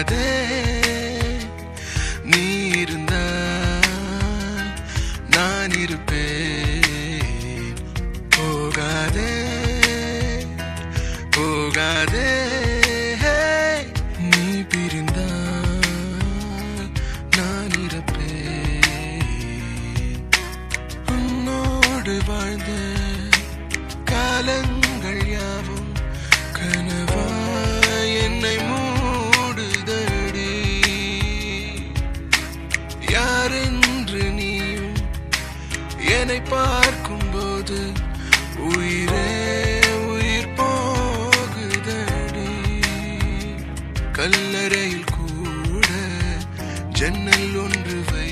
மறக்காதே நீ இருந்தா நான் இருப்பேன். போகாதே போகாதே நீ பிரிந்தா நான் இருப்பேன் உன்னோடு வாழ்ந்த காலங்கள் யாவும் யாரென்று நீயும் என்னை பார்க்கும்போது உயிரே உயிர் போகுதடி. கல்லறையில் கூட ஜன்னல் ஒன்று வை